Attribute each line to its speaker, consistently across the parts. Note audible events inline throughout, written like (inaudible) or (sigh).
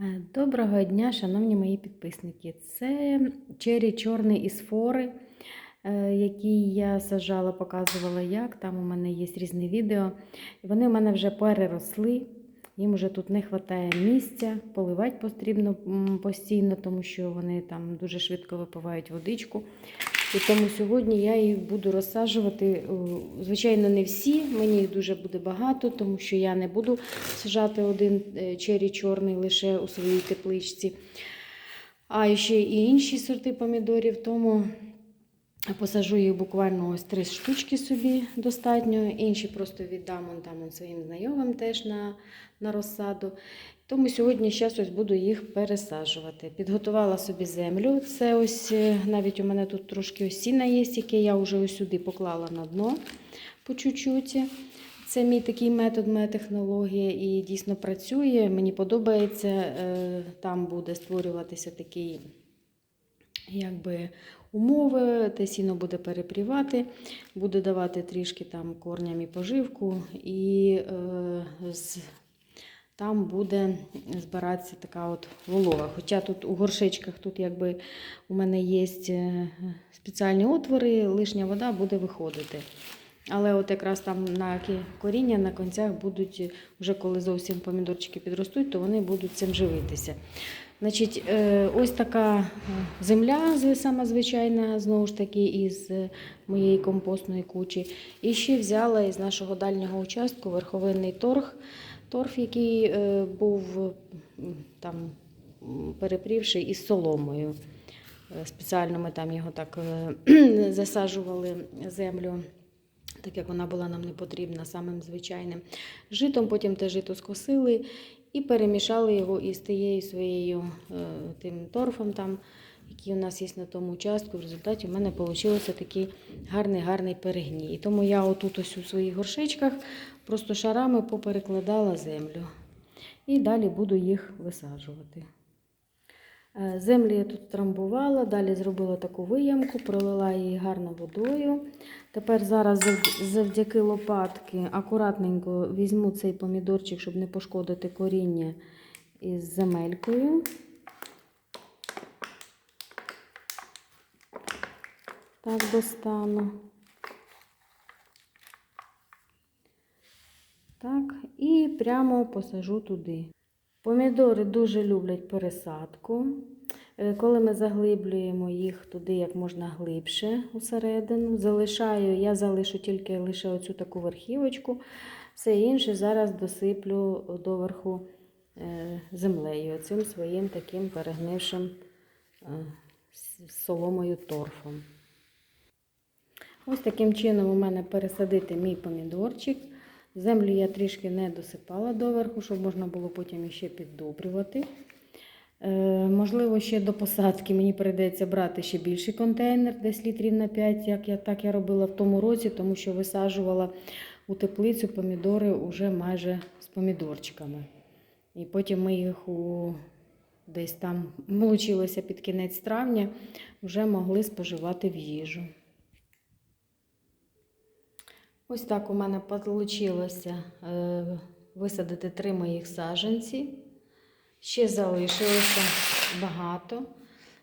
Speaker 1: Е, Доброго дня, шановні мої підписники. Це чері чорний із фори, е, який я сажала, показувала як. Там у мене є різні відео. Вони у мене вже переросли. Їм вже тут не вистачає місця, поливати потрібно постійно, тому що вони там дуже швидко випивають водичку. І тому сьогодні я їх буду розсаджувати. е, Звичайно, не всі, мені їх дуже буде багато, тому що я не буду сажати один е, чері чорний лише у своїй тепличці. А ще і інші сорти помідорів, тому посажу їх буквально ось три штучки собі достатньо. Інші просто віддам он там он своїм знайомим теж на, на розсаду. Тому сьогодні зараз ось буду їх пересаджувати. Підготувала собі землю. Це ось е, навіть у мене тут трошки ось сіна є, яке я вже ось сюди поклала на дно по чуть-чуть. Це мій такий метод, моя технологія і дійсно працює. Мені подобається. Е, Там буде створюватися такий якби, умови, те сіно буде перепрівати, буде давати трішки там корням і поживку, і е, з, там буде збиратися така от волога. Хоча тут у горшечках тут якби у мене є е, спеціальні отвори, лишня вода буде виходити. Але от якраз там на коріння на концях будуть, е, вже коли зовсім помідорчики підростуть, то вони будуть цим живитися. Значить, е, ось така е, земля, сама звичайна, знову ж таки, із моєї компостної кучі. І ще взяла із нашого дальнього участку верховинний торг, торф, який був там перепрівший із соломою. Спеціально ми там його так (clears throat) засаджували землю так як вона була нам не потрібна, самим звичайним житом. Потім те жито скосили і перемішали його із тією своєю е, тим торфом, там, який у нас є на тому участку. В результаті в мене вийшов такий гарний гарний перегній. І тому я отут ось у своїх горшечках просто шарами поперекладала землю. І далі буду їх висаджувати. Е, Землю я тут трамбувала, далі зробила таку виямку, пролила її гарно водою. Тепер зараз завдяки лопатки акуратненько візьму цей помідорчик, щоб не пошкодити коріння із земелькою. Так достану. Так, і прямо посажу туди. Помідори дуже люблять пересадку. Е, Коли ми заглиблюємо їх туди як можна глибше усередину, залишаю, я залишу тільки лише оцю таку верхівочку, все інше зараз досиплю доверху е, землею, цим своїм таким перегнившим е, соломою торфом. Ось таким чином у мене пересадити мій помідорчик. Землю я трішки не досипала доверху, щоб можна було потім іще піддобрювати. Е, можливо, ще до посадки мені прийдеться брати ще більший контейнер, десь літрів на 5, як я, так я робила в тому році, тому що висаджувала у теплицю помідори уже майже з помідорчиками. І потім ми їх у десь там вийшло під кінець травня, вже могли споживати в їжу. Ось так у мене вийшло е, висадити три моїх саджанці. Ще залишилося багато.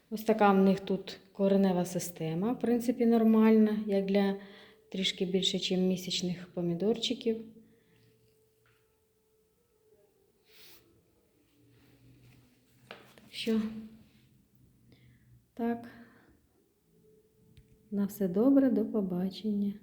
Speaker 1: Ось така в них тут коренева система, в принципі, нормальна, як для трішки більше, ніж місячних помідорчиків. Що, так, на все добре, до побачення.